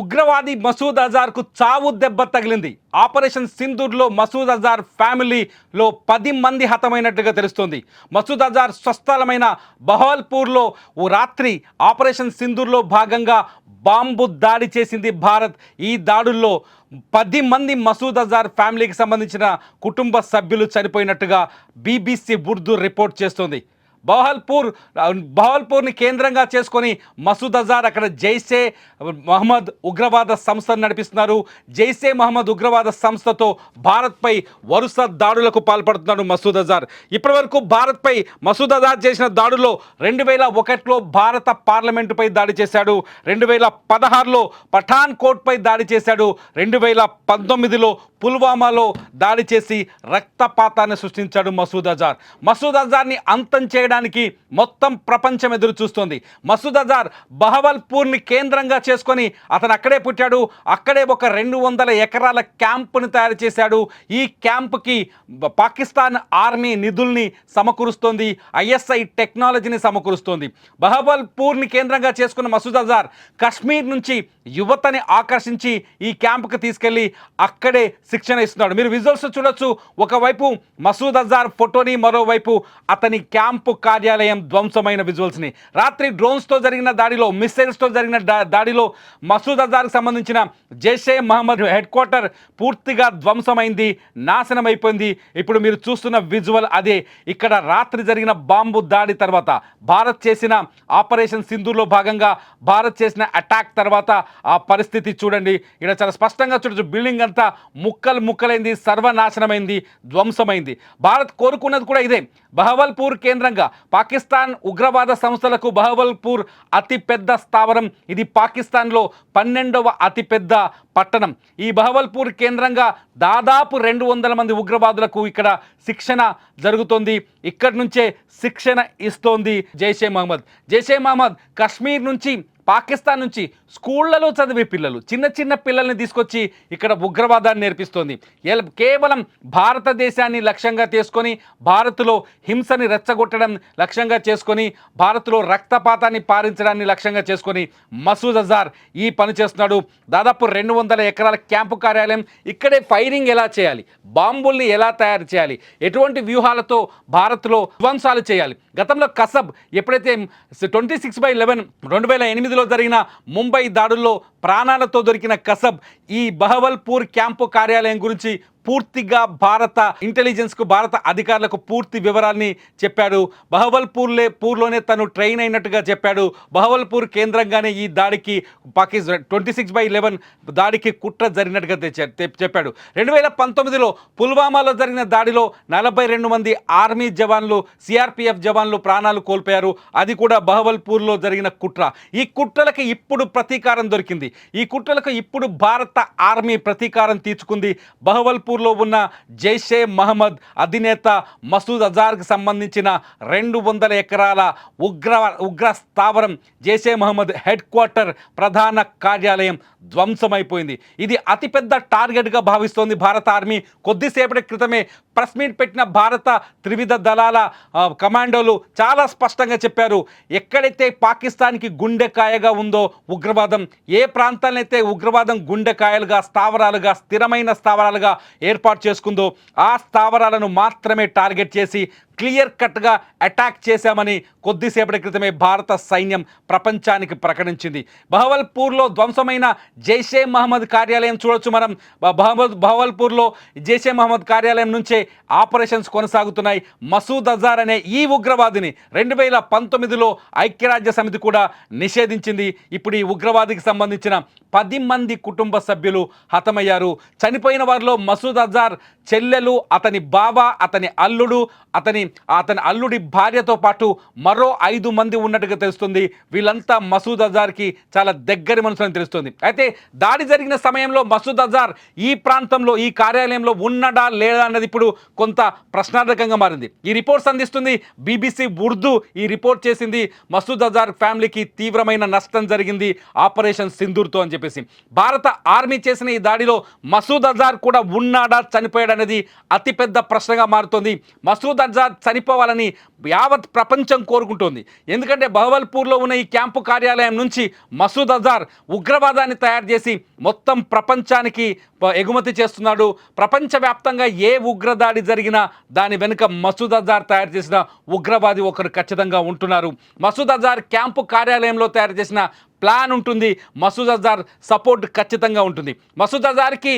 ఉగ్రవాది మసూద్ అజార్కు చావు దెబ్బ తగిలింది. ఆపరేషన్ సింధూర్లో మసూద్ అజార్ ఫ్యామిలీలో పది మంది హతమైనట్టుగా తెలుస్తోంది. మసూద్ అజార్ స్వస్థలమైన బహల్పూర్లో ఓ రాత్రి ఆపరేషన్ సింధూర్లో భాగంగా బాంబు దాడి చేసింది భారత్. ఈ దాడుల్లో పది మంది మసూద్ అజార్ ఫ్యామిలీకి సంబంధించిన కుటుంబ సభ్యులు చనిపోయినట్టుగా బీబీసీ ఉర్దూ రిపోర్ట్ చేస్తోంది. బహల్పూర్ బహల్పూర్ని కేంద్రంగా చేసుకొని మసూద్ అజార్ అక్కడ జైసే మహమ్మద్ ఉగ్రవాద సంస్థను నడిపిస్తున్నారు. జైసే మహమ్మద్ ఉగ్రవాద సంస్థతో భారత్పై వరుస దాడులకు పాల్పడుతున్నాడు మసూద్ అజార్. ఇప్పటివరకు భారత్పై మసూద్ అజార్ చేసిన దాడుల్లో రెండు వేల ఒకటిలో భారత పార్లమెంటుపై దాడి చేశాడు. రెండు వేల పదహారులో పఠాన్ కోట్పై దాడి చేశాడు. రెండు వేల పంతొమ్మిదిలో పుల్వామాలో దాడి చేసి రక్తపాతాన్ని సృష్టించాడు మసూద్ అజార్. మసూద్ అజార్ని అంతం చేయడం చేయడానికి మొత్తం ప్రపంచం ఎదురు చూస్తోంది. మసూద్ అజార్ బహవల్పూర్ని కేంద్రంగా చేసుకొని అతను అక్కడే పుట్టాడు. అక్కడే ఒక రెండు వందల ఎకరాల క్యాంపుని తయారు చేశాడు. ఈ క్యాంపుకి పాకిస్తాన్ ఆర్మీ నిధుల్ని సమకూరుస్తోంది. ఐఎస్ఐ టెక్నాలజీని సమకూరుస్తోంది. బహబల్పూర్ని కేంద్రంగా చేసుకున్న మసూద్ అజార్ కశ్మీర్ నుంచి యువతని ఆకర్షించి ఈ క్యాంపుకి తీసుకెళ్ళి అక్కడే శిక్షణ ఇస్తున్నాడు. మీరు విజువల్స్ చూడొచ్చు. ఒకవైపు మసూద్ అజార్ ఫోటోని మరోవైపు అతని క్యాంపు కార్యాలయం ధ్వంసమైన విజువల్స్ని రాత్రి డ్రోన్స్తో జరిగిన దాడిలో మిస్సైల్స్తో జరిగిన దాడిలో మసూద్ అజార్కి సంబంధించిన జైషే మహమ్మద్ హెడ్ క్వార్టర్ పూర్తిగా ధ్వంసమైంది నాశనం అయిపోయింది ఇప్పుడు మీరు చూస్తున్న విజువల్ అదే. ఇక్కడ రాత్రి జరిగిన బాంబు దాడి తర్వాత భారత్ చేసిన ఆపరేషన్ సింధూర్లో భాగంగా భారత్ చేసిన అటాక్ తర్వాత ఆ పరిస్థితి చూడండి. ఇక్కడ చాలా స్పష్టంగా చూడొచ్చు. బిల్డింగ్ అంతా ముక్కలు ముక్కలైంది సర్వనాశనమైంది ధ్వంసమైంది. భారత్ కోరుకున్నది కూడా ఇదే. బహవల్పూర్ కేంద్రంగా పాకిస్తాన్ ఉగ్రవాద సంస్థలకు బహవల్పూర్ అతిపెద్ద స్థావరం. ఇది పాకిస్తాన్లో పన్నెండవ అతిపెద్ద పట్టణం. ఈ బహవల్పూర్ కేంద్రంగా దాదాపు రెండు వందల మంది ఉగ్రవాదులకు ఇక్కడ శిక్షణ జరుగుతోంది. ఇక్కడి నుంచే శిక్షణ ఇస్తోంది జైషే మహమ్మద్. జైషే మహమ్మద్ కశ్మీర్ నుంచి పాకిస్తాన్ నుంచి స్కూళ్ళలో చదివే పిల్లలు చిన్న చిన్న పిల్లల్ని తీసుకొచ్చి ఇక్కడ ఉగ్రవాదాన్ని నేర్పిస్తోంది. కేవలం భారతదేశాన్ని లక్ష్యంగా చేసుకొని భారత్లో హింసని రెచ్చగొట్టడం లక్ష్యంగా చేసుకొని భారత్లో రక్తపాతాన్ని పారించడాన్ని లక్ష్యంగా చేసుకొని మసూద్ అజార్ ఈ పని చేస్తున్నాడు. దాదాపు రెండు వందల ఎకరాల క్యాంపు కార్యాలయం ఇక్కడే ఫైరింగ్ ఎలా చేయాలి? బాంబుల్ని ఎలా తయారు చేయాలి? ఎటువంటి వ్యూహాలతో భారత్లో ధ్వంసాలు చేయాలి? గతంలో కసబ్ ఎప్పుడైతే ట్వంటీ సిక్స్ బై లెవెన్ రెండు వేల ఎనిమిది జరిగిన ముంబై దాడుల్లో ప్రాణాలతో దొరికిన కసబ్ ఈ బహవల్పూర్ క్యాంపు కార్యాలయం గురించి పూర్తిగా భారత ఇంటెలిజెన్స్కు భారత అధికారులకు పూర్తి వివరాల్ని చెప్పాడు. బహవల్పూర్లే పూర్లోనే తను ట్రైన్ అయినట్టుగా చెప్పాడు. బహవల్పూర్ కేంద్రంగానే ఈ దాడికి Pakistan twenty six by eleven దాడికి కుట్ర జరిగినట్టుగా చెప్పాడు. రెండు వేల పంతొమ్మిదిలో పుల్వామాలో జరిగిన దాడిలో నలభై రెండు మంది ఆర్మీ జవాన్లు సిఆర్పిఎఫ్ జవాన్లు ప్రాణాలు కోల్పోయారు. అది కూడా బహవల్పూర్లో జరిగిన కుట్ర. ఈ కుట్రలకి ఇప్పుడు ప్రతీకారం దొరికింది. ఈ కుట్రలకు ఇప్పుడు భారత ఆర్మీ ప్రతీకారం తీర్చుకుంది. బహవల్పూర్లో ఉన్న జైషే మహమ్మద్ అధినేత మసూద్ అజార్కి సంబంధించిన రెండు వందల ఎకరాల ఉగ్ర ఉగ్ర స్థావరం జైషే మహమ్మద్ హెడ్ క్వార్టర్ ప్రధాన కార్యాలయం ధ్వంసమైపోయింది. ఇది అతిపెద్ద టార్గెట్గా భావిస్తోంది భారత ఆర్మీ. కొద్దిసేపటి క్రితమే ప్రెస్ మీట్ పెట్టిన భారత త్రివిధ దళాల కమాండోలు చాలా స్పష్టంగా చెప్పారు. ఎక్కడైతే పాకిస్తాన్కి గుండెకాయగా ఉందో ఉగ్రవాదం ఏ ప్రాంతాలనైతే ఉగ్రవాదం గుండెకాయలుగా స్థావరాలుగా స్థిరమైన స్థావరాలుగా ఏర్పాటు చేసుకుందో ఆ స్థావరాలను మాత్రమే టార్గెట్ చేసి క్లియర్ కట్గా అటాక్ చేశామని కొద్దిసేపటి క్రితమే భారత సైన్యం ప్రపంచానికి ప్రకటించింది. బహవల్పూర్లో ధ్వంసమైన జైషే మహమ్మద్ కార్యాలయం చూడొచ్చు మనం. బ- బహవల్పూర్లో జైషే మహమ్మద్ కార్యాలయం నుంచే ఆపరేషన్స్ కొనసాగుతున్నాయి. మసూద్ అజార్ అనే ఈ ఉగ్రవాదిని రెండు వేల పంతొమ్మిదిలో ఐక్యరాజ్య సమితి కూడా నిషేధించింది. ఇప్పుడు ఈ ఉగ్రవాదికి సంబంధించిన పది మంది కుటుంబ సభ్యులు హతమయ్యారు. చనిపోయిన వారిలో మసూద్ అజార్ చెల్లెలు అతని బావ అతని అల్లుడు అతని అతని అల్లుడి భార్యతో పాటు మరో ఐదు మంది ఉన్నట్టుగా తెలుస్తుంది. వీళ్ళంతా మసూద్ అజార్కి చాలా దగ్గరి మనుషులని తెలుస్తుంది. అయితే దాడి జరిగిన సమయంలో మసూద్ అజార్ ఈ ప్రాంతంలో ఈ కార్యాలయంలో ఉన్నడా లేదా అన్నది ఇప్పుడు కొంత ప్రశ్నార్థకంగా మారింది. ఈ రిపోర్ట్స్ అందిస్తుంది బీబీసీ ఉర్దూ. ఈ రిపోర్ట్ చేసింది మసూద్ అజార్ ఫ్యామిలీకి తీవ్రమైన నష్టం జరిగింది. ఆపరేషన్ సింధూర్తో అని చెప్పేసి. భారత ఆర్మీ చేసిన ఈ దాడిలో మసూద్ అజార్ కూడా ఉన్నాడా చనిపోయాడు అనేది అతిపెద్ద ప్రశ్నగా మారుతోంది. మసూద్ అజార్ చనిపోవాలని యావత్ ప్రపంచం కోరుకుంటోంది. ఎందుకంటే బహవల్పూర్లో ఉన్న ఈ క్యాంపు కార్యాలయం నుంచి మసూద్ అజార్ ఉగ్రవాదాన్ని తయారు చేసి మొత్తం ప్రపంచానికి ఎగుమతి చేస్తున్నాడు. ప్రపంచవ్యాప్తంగా ఏ ఉగ్రదాడి జరిగినా దాని వెనుక మసూద్ అజార్ తయారు చేసిన ఉగ్రవాది ఒకరు ఖచ్చితంగా ఉంటున్నారు. మసూద్ అజార్ క్యాంపు కార్యాలయంలో తయారు చేసిన ప్లాన్ ఉంటుంది. మసూద్ అజార్ సపోర్ట్ ఖచ్చితంగా ఉంటుంది. మసూద్ అజార్కి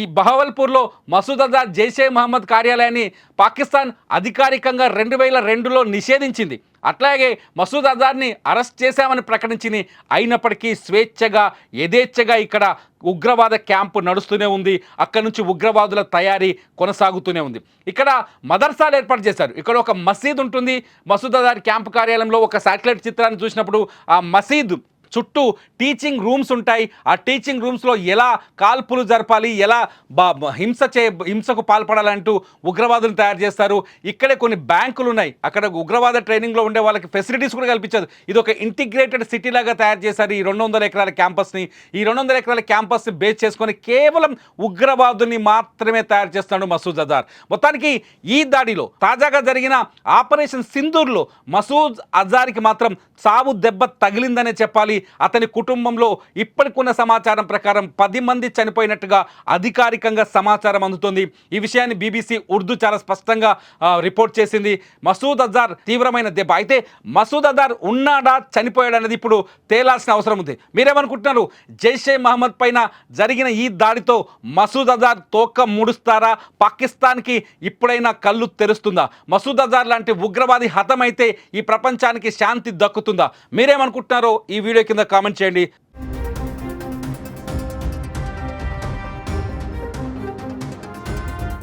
ఈ బహవల్పూర్లో మసూద్ అజార్ జైషే మహమ్మద్ కార్యాలయాన్ని పాకిస్తాన్ అధికారికంగా రెండు వేల రెండులో నిషేధించింది. అట్లాగే మసూద్ అజార్ని అరెస్ట్ చేశామని ప్రకటించింది. అయినప్పటికీ స్వేచ్ఛగా యథేచ్ఛగా ఇక్కడ ఉగ్రవాద క్యాంపు నడుస్తూనే ఉంది. అక్కడ నుంచి ఉగ్రవాదుల తయారీ కొనసాగుతూనే ఉంది. ఇక్కడ మదర్సాలు ఏర్పాటు చేశారు. ఇక్కడ ఒక మసీద్ ఉంటుంది. మసూద్ అజార్ క్యాంపు కార్యాలయంలో ఒక శాటిలైట్ చిత్రాన్ని చూసినప్పుడు ఆ మసీద్ చుట్టూ టీచింగ్ రూమ్స్ ఉంటాయి. ఆ టీచింగ్ రూమ్స్లో ఎలా కాల్పులు జరపాలి ఎలా బా హింస చే హింసకు పాల్పడాలంటూ ఉగ్రవాదులు తయారు చేస్తారు. ఇక్కడే కొన్ని బ్యాంకులు ఉన్నాయి. అక్కడ ఉగ్రవాద ట్రైనింగ్లో ఉండే వాళ్ళకి ఫెసిలిటీస్ కూడా కల్పించదు. ఇది ఒక ఇంటిగ్రేటెడ్ సిటీ లాగా తయారు చేశారు ఈ రెండు వందల ఎకరాల క్యాంపస్ని. ఈ రెండు వందల ఎకరాల క్యాంపస్ని బేస్ చేసుకొని కేవలం ఉగ్రవాదుని మాత్రమే తయారు చేస్తున్నాడు మసూద్ అజార్. మొత్తానికి ఈ దాడిలో తాజాగా జరిగిన ఆపరేషన్ సింధూర్లో మసూద్ అజార్కి మాత్రం చావు దెబ్బ తగిలిందనే చెప్పాలి. అతని కుటుంబంలో ఇప్పటికున్న సమాచారం ప్రకారం పది మంది చనిపోయినట్టుగా అధికారికంగా సమాచారం అందుతుంది. ఈ విషయాన్ని బీబీసీ ఉర్దూ చాలా స్పష్టంగా రిపోర్ట్ చేసింది. మసూద్ అజార్ తీవ్రమైన దెబ్బ. అయితే మసూద్ అజార్ ఉన్నాడా చనిపోయాడు అనేది ఇప్పుడు తేలాల్సిన అవసరం ఉంది. మీరేమనుకుంటున్నారు? జైషే మహమ్మద్ పైన జరిగిన ఈ దాడితో మసూద్ అజార్ తోక ముడుస్తారా? పాకిస్తాన్కి ఇప్పుడైనా కళ్ళు తెరుస్తుందా? మసూద్ అజార్ లాంటి ఉగ్రవాది హతమైతే ఈ ప్రపంచానికి శాంతి దక్కుతుందా? మీరేమనుకుంటున్నారో ఈ వీడియో In the comment